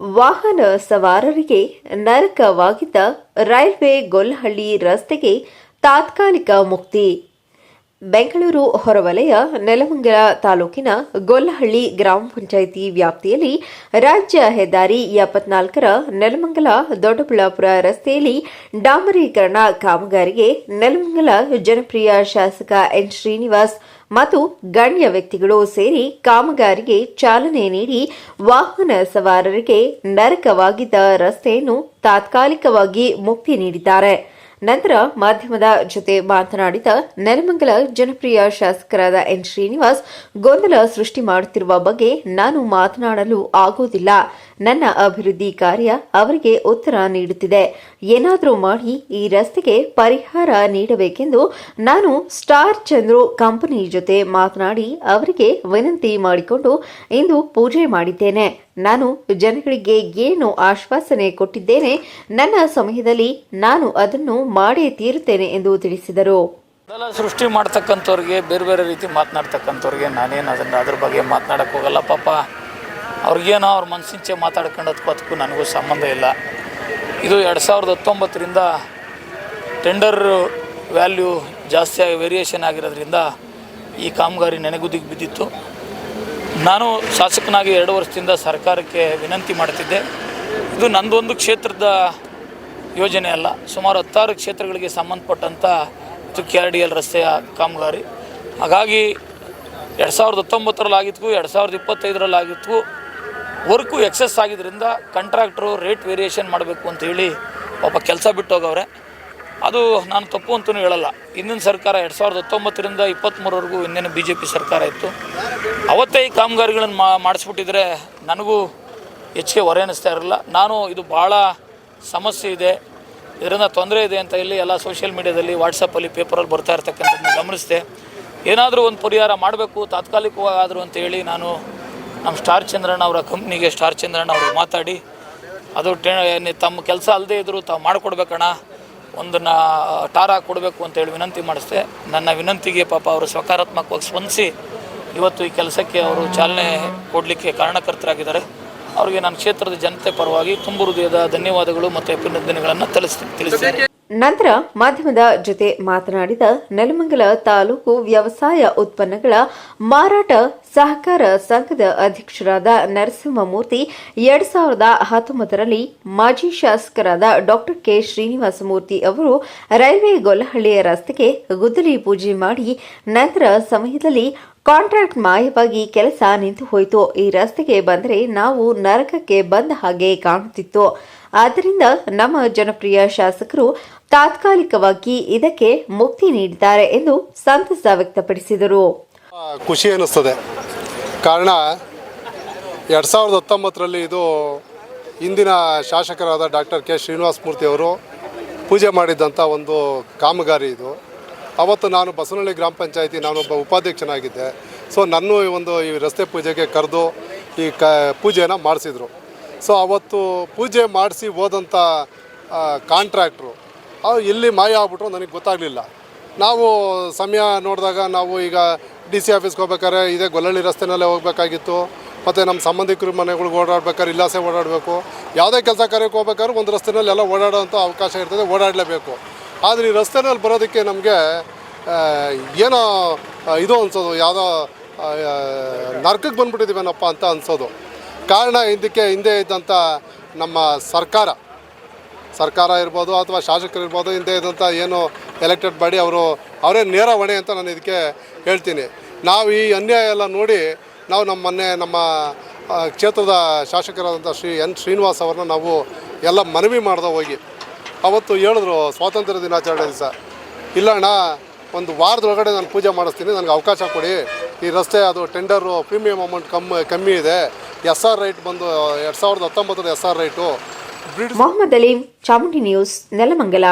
ವಾಹನ ಸವಾರರಿಗೆ ನರಕವಾಗಿದ್ದ ರೈಲ್ವೆ ಗೊಲ್ಲಹಳ್ಳಿ ರಸ್ತೆಗೆ ತಾತ್ಕಾಲಿಕ ಮುಕ್ತಿ. ಬೆಂಗಳೂರು ಹೊರವಲಯ, ನೆಲಮಂಗಲ ತಾಲೂಕಿನ ಗೊಲ್ಲಹಳ್ಳಿ ಗ್ರಾಮ ಪಂಚಾಯಿತಿ ವ್ಯಾಪ್ತಿಯಲ್ಲಿ ರಾಜ್ಯ ಹೆದ್ದಾರಿ ಎಪ್ಪತ್ನಾಲ್ಕರ ನೆಲಮಂಗಲ ದೊಡ್ಡಬಳ್ಳಾಪುರ ರಸ್ತೆಯಲ್ಲಿ ಡಾಂಬರೀಕರಣ ಕಾಮಗಾರಿಗೆ ನೆಲಮಂಗಲ ಜನಪ್ರಿಯ ಶಾಸಕ ಎನ್ ಶ್ರೀನಿವಾಸ್ ಮತ್ತು ಗಣ್ಯ ವ್ಯಕ್ತಿಗಳು ಸೇರಿ ಕಾಮಗಾರಿಗೆ ಚಾಲನೆ ನೀಡಿ ವಾಹನ ಸವಾರರಿಗೆ ನರಕವಾಗಿದ್ದ ರಸ್ತೆಯನ್ನು ತಾತ್ಕಾಲಿಕವಾಗಿ ಮುಕ್ತಿ ನೀಡಿದ್ದಾರೆ. ನಂತರ ಮಾಧ್ಯಮದ ಜೊತೆ ಮಾತನಾಡಿದ ನೆಲಮಂಗಲ ಜನಪ್ರಿಯ ಶಾಸಕರಾದ ಎನ್ ಶ್ರೀನಿವಾಸ್, ಗೊಂದಲ ಸೃಷ್ಟಿ ಮಾಡುತ್ತಿರುವ ಬಗ್ಗೆ ನಾನು ಮಾತನಾಡಲು ಆಗುವುದಿಲ್ಲ. ನನ್ನ ಅಭಿವೃದ್ಧಿ ಕಾರ್ಯ ಅವರಿಗೆ ಉತ್ತರ ನೀಡುತ್ತಿದೆ. ಏನಾದರೂ ಮಾಡಿ ಈ ರಸ್ತೆಗೆ ಪರಿಹಾರ ನೀಡಬೇಕೆಂದು ನಾನು ಸ್ಟಾರ್ ಚಂದ್ರು ಕಂಪನಿ ಜೊತೆ ಮಾತನಾಡಿ ಅವರಿಗೆ ವಿನಂತಿ ಮಾಡಿಕೊಂಡು ಇಂದು ಪೂಜೆ ಮಾಡಿದ್ದೇನೆ. ನಾನು ಜನಗಳಿಗೆ ಏನು ಆಶ್ವಾಸನೆ ಕೊಟ್ಟಿದ್ದೇನೆ, ನನ್ನ ಸಮಯದಲ್ಲಿ ನಾನು ಅದನ್ನು ಮಾಡೇ ತೀರುತ್ತೇನೆ ಎಂದು ತಿಳಿಸಿದರು. ಮೊದಲ ಸೃಷ್ಟಿ ಮಾಡ್ತಕ್ಕಂಥವ್ರಿಗೆ, ಬೇರೆ ಬೇರೆ ರೀತಿ ಮಾತನಾಡ್ತಕ್ಕಂಥವ್ರಿಗೆ ನಾನೇನು ಅದನ್ನು ಅದ್ರ ಬಗ್ಗೆ ಮಾತನಾಡಕ್ಕೆ ಹೋಗಲ್ಲ ಪಾಪ. ಅವ್ರಿಗೇನೋ ಅವ್ರ ಮನಸ್ಸಿಂಚೆ ಮಾತಾಡ್ಕೊಂಡದಕ್ಕೂ ಅದಕ್ಕೂ ನನಗೂ ಸಂಬಂಧ ಇಲ್ಲ. ಇದು ಎರಡು ಸಾವಿರದ ಹತ್ತೊಂಬತ್ತರಿಂದ ಟೆಂಡರ್ ವ್ಯಾಲ್ಯೂ ಜಾಸ್ತಿ ಆಗಿ ವೇರಿಯೇಷನ್ ಆಗಿರೋದ್ರಿಂದ ಈ ಕಾಮಗಾರಿ ನೆನೆಗುದಿಗೆ ಬಿದ್ದಿತ್ತು. ನಾನು ಶಾಸಕನಾಗಿ ಎರಡು ವರ್ಷದಿಂದ ಸರ್ಕಾರಕ್ಕೆ ವಿನಂತಿ ಮಾಡ್ತಿದ್ದೆ. ಇದು ನಂದೊಂದು ಕ್ಷೇತ್ರದ ಯೋಜನೆ ಅಲ್ಲ, ಸುಮಾರು ಹತ್ತಾರು ಕ್ಷೇತ್ರಗಳಿಗೆ ಸಂಬಂಧಪಟ್ಟಂಥ ಇದು ಕೆ ಆರ್ ಡಿ ಎಲ್ ರಸ್ತೆಯ ಕಾಮಗಾರಿ. ಹಾಗಾಗಿ ಎರಡು ಸಾವಿರದ ಹತ್ತೊಂಬತ್ತರಲ್ಲಿ ಆಗಿತ್ತು ಎರಡು ಸಾವಿರದ ಇಪ್ಪತ್ತೈದರಲ್ಲಿ ಆಗಿತ್ತು ವರ್ಕು ಎಕ್ಸಸ್ ಆಗಿದ್ದರಿಂದ ಕಾಂಟ್ರಾಕ್ಟ್ರು ರೇಟ್ ವೇರಿಯೇಷನ್ ಮಾಡಬೇಕು ಅಂತ ಹೇಳಿ ಪಾಪ ಕೆಲಸ ಬಿಟ್ಟು ಹೋಗವ್ರೆ ಅದು ನಾನು ತಪ್ಪು ಅಂತಲೂ ಹೇಳಲ್ಲ. ಹಿಂದಿನ ಸರ್ಕಾರ ಎರಡು ಸಾವಿರದ ಹತ್ತೊಂಬತ್ತರಿಂದ ಇಪ್ಪತ್ತ್ಮೂರವರೆಗೂ ಇನ್ನೇನು ಬಿ ಜೆ ಪಿ ಸರ್ಕಾರ ಇತ್ತು. ಅವತ್ತೇ ಈ ಕಾಮಗಾರಿಗಳನ್ನು ಮಾ, ಮಾಡಿಸ್ಬಿಟ್ಟಿದ್ರೆ ನನಗೂ ಹೆಚ್ಚಿಗೆ ಹೊರೆ ಅನ್ನಿಸ್ತಾ ಇರಲಿಲ್ಲ ನಾನು ಇದು ಭಾಳ ಸಮಸ್ಯೆ ಇದೆ. ಇದರಿಂದ ತೊಂದರೆ ಇದೆ ಅಂತ ಇಲ್ಲಿ ಎಲ್ಲ ಸೋಷಿಯಲ್ ಮೀಡ್ಯಾದಲ್ಲಿ ವಾಟ್ಸಪ್ಪಲ್ಲಿ ಪೇಪರಲ್ಲಿ ಬರ್ತಾ ಇರ್ತಕ್ಕಂಥದ್ದು ಗಮನಿಸಿದೆ. ಏನಾದರೂ ಒಂದು ಪರಿಹಾರ ಮಾಡಬೇಕು ತಾತ್ಕಾಲಿಕವಾದರೂ ಅಂತ ಹೇಳಿ ನಾನು ನಮ್ಮ ಸ್ಟಾರ್ ಚಂದ್ರಣ್ಣ ಅವರ ಕಂಪ್ನಿಗೆ ಸ್ಟಾರ್ ಚಂದ್ರಣ್ಣ ಅವ್ರಿಗೆ ಮಾತಾಡಿ, ಅದು ತಮ್ಮ ಕೆಲಸ ಅಲ್ಲದೆ ಇದ್ದರೂ ತಾವು ಮಾಡಿಕೊಡ್ಬೇಕಣ್ಣ, ಒಂದನ್ನು ಟಾರ ಕೊಡಬೇಕು ಅಂತೇಳಿ ವಿನಂತಿ ಮಾಡಿಸ್ದೆ. ನನ್ನ ವಿನಂತಿಗೆ ಪಾಪ ಅವರು ಸಕಾರಾತ್ಮಕವಾಗಿ ಸ್ಪಂದಿಸಿ, ಇವತ್ತು ಈ ಕೆಲಸಕ್ಕೆ ಅವರು ಚಾಲನೆ ಕೊಡಲಿಕ್ಕೆ ಕಾರಣಕರ್ತರಾಗಿದ್ದಾರೆ. ಅವರಿಗೆ ನನ್ನ ಕ್ಷೇತ್ರದ ಜನತೆ ಪರವಾಗಿ ತುಂಬು ಹೃದಯದ ಧನ್ಯವಾದಗಳು ಮತ್ತು ಅಭಿನಂದನೆಗಳನ್ನು ತಿಳಿಸ್ತೀನಿ ತಿಳಿಸ್ತೇನೆ. ನಂತರ ಮಾಧ್ಯಮದ ಜೊತೆ ಮಾತನಾಡಿದ ನೆಲಮಂಗಲ ತಾಲೂಕು ವ್ಯವಸಾಯ ಉತ್ಪನ್ನಗಳ ಮಾರಾಟ ಸಹಕಾರ ಸಂಘದ ಅಧ್ಯಕ್ಷರಾದ ನರಸಿಂಹಮೂರ್ತಿ ಎರಡ್ ಸಾವಿರದ ಹತ್ತೊಂಬತ್ತರಲ್ಲಿ ಮಾಜಿ ಶಾಸಕರಾದ ಡಾಕ್ಟರ್ ಕೆ ಶ್ರೀನಿವಾಸ ಮೂರ್ತಿ ಅವರು ರೈಲ್ವೆ ಗೊಲ್ಲಹಳ್ಳಿಯ ರಸ್ತೆಗೆ ಗುದ್ದಲಿ ಪೂಜೆ ಮಾಡಿ ನಂತರ ಸಮಯದಲ್ಲಿ ಕಾಂಟ್ರಾಕ್ಟ್ ಮಾಯವಾಗಿ ಕೆಲಸ ನಿಂತು ಹೋಯಿತು. ಈ ರಸ್ತೆಗೆ ಬಂದರೆ ನಾವು ನರಕಕ್ಕೆ ಬಂದ ಹಾಗೆ ಕಾಣುತ್ತಿತ್ತು. ಆದ್ದರಿಂದ ನಮ್ಮ ಜನಪ್ರಿಯ ಶಾಸಕರು ತಾತ್ಕಾಲಿಕವಾಗಿ ಇದಕ್ಕೆ ಮುಕ್ತಿ ನೀಡಿದ್ದಾರೆ ಎಂದು ಸಂತಸ ವ್ಯಕ್ತಪಡಿಸಿದರು. ಖುಷಿ ಅನ್ನಿಸ್ತದೆ ಕಾರಣ, ಎರಡು ಸಾವಿರದ ಹತ್ತೊಂಬತ್ತರಲ್ಲಿ ಇದು ಇಂದಿನ ಶಾಸಕರಾದ ಡಾಕ್ಟರ್ ಕೆ ಶ್ರೀನಿವಾಸ ಮೂರ್ತಿ ಅವರು ಪೂಜೆ ಮಾಡಿದ್ದಂಥ ಒಂದು ಕಾಮಗಾರಿ ಇದು. ಅವತ್ತು ನಾನು ಬಸವನಹಳ್ಳಿ ಗ್ರಾಮ ಪಂಚಾಯತಿ ನಾನೊಬ್ಬ ಉಪಾಧ್ಯಕ್ಷನಾಗಿದ್ದೆ. ಸೊ ನನ್ನ ಒಂದು ಈ ರಸ್ತೆ ಪೂಜೆಗೆ ಕರೆದು ಈ ಕ ಪೂಜೆನ ಮಾಡಿಸಿದ್ರು. ಸೊ ಅವತ್ತು ಪೂಜೆ ಮಾಡಿಸಿ ಹೋದಂಥ ಕಾಂಟ್ರಾಕ್ಟ್ರು ಅವ್ರು ಇಲ್ಲಿ ಮಾಯ ಆಗ್ಬಿಟ್ರು, ನನಗೆ ಗೊತ್ತಾಗಲಿಲ್ಲ. ನಾವು ಸಮಯ ನೋಡಿದಾಗ ನಾವು ಈಗ ಡಿ ಸಿ ಆಫೀಸ್ಗೆ ಹೋಗ್ಬೇಕಾದ್ರೆ ಇದೇ ಗೊಲ್ಲಳ್ಳಿ ರಸ್ತೆನಲ್ಲೇ ಹೋಗ್ಬೇಕಾಗಿತ್ತು. ಮತ್ತು ನಮ್ಮ ಸಂಬಂಧಿಕರ ಮನೆಗಳಿಗೆ ಓಡಾಡ್ಬೇಕಾದ್ರೆ ಇಲ್ಲಾಸೆ ಓಡಾಡಬೇಕು. ಯಾವುದೇ ಕೆಲಸ ಕಾರ್ಯಕ್ಕೆ ಹೋಗ್ಬೇಕಾದ್ರೆ ಒಂದು ರಸ್ತೆನಲ್ಲಿ ಎಲ್ಲ ಅವಕಾಶ ಇರ್ತದೆ, ಓಡಾಡಲೇಬೇಕು. ಆದರೆ ಈ ರಸ್ತೆನಲ್ಲಿ ಬರೋದಕ್ಕೆ ನಮಗೆ ಏನೋ ಇದು ಅನ್ಸೋದು, ಯಾವುದೋ ನರ್ಕಕ್ಕೆ ಬಂದ್ಬಿಟ್ಟಿದ್ದೀವೇನಪ್ಪ ಅಂತ ಅನ್ಸೋದು. ಕಾರಣ ಇದಕ್ಕೆ ಹಿಂದೆ ಇದ್ದಂಥ ನಮ್ಮ ಸರ್ಕಾರ ಸರ್ಕಾರ ಇರ್ಬೋದು ಅಥವಾ ಶಾಸಕರು ಇರ್ಬೋದು, ಹಿಂದೆ ಇದ್ದಂಥ ಏನು ಎಲೆಕ್ಟೆಡ್ ಬಾಡಿ ಅವರು, ಅವರೇ ನೇರ ಹೊಣೆ ಅಂತ ನಾನು ಇದಕ್ಕೆ ಹೇಳ್ತೀನಿ. ನಾವು ಈ ಅನ್ಯಾಯ ಎಲ್ಲ ನೋಡಿ, ನಾವು ನಮ್ಮ ಮೊನ್ನೆ ನಮ್ಮ ಕ್ಷೇತ್ರದ ಶಾಸಕರಾದಂಥ ಶ್ರೀ ಎನ್ ಶ್ರೀನಿವಾಸ್ ಅವ್ರನ್ನ ನಾವು ಎಲ್ಲ ಮನವಿ ಮಾಡ್ದೆ ಹೋಗಿ. ಅವತ್ತು ಹೇಳಿದ್ರು, ಸ್ವಾತಂತ್ರ್ಯ ದಿನಾಚರಣೆ ದಿವಸ. ಇಲ್ಲ ಅಣ್ಣ, ಒಂದು ವಾರದೊಳಗಡೆ ನಾನು ಪೂಜೆ ಮಾಡಿಸ್ತೀನಿ, ನನಗೆ ಅವಕಾಶ ಕೊಡಿ. ಈ ರಸ್ತೆ ಅದು ಟೆಂಡರು ಪ್ರೀಮಿಯಮ್ ಅಮೌಂಟ್ ಕಮ್ಮಿ ಕಮ್ಮಿ ಇದೆ. ಎಸ್ ಆರ್ ರೈಟ್ ಬಂದು, ಎರಡು ಸಾವಿರದ ಹತ್ತೊಂಬತ್ತರ S R rate Mohammad Aleem, Chamundi news Nelamangala.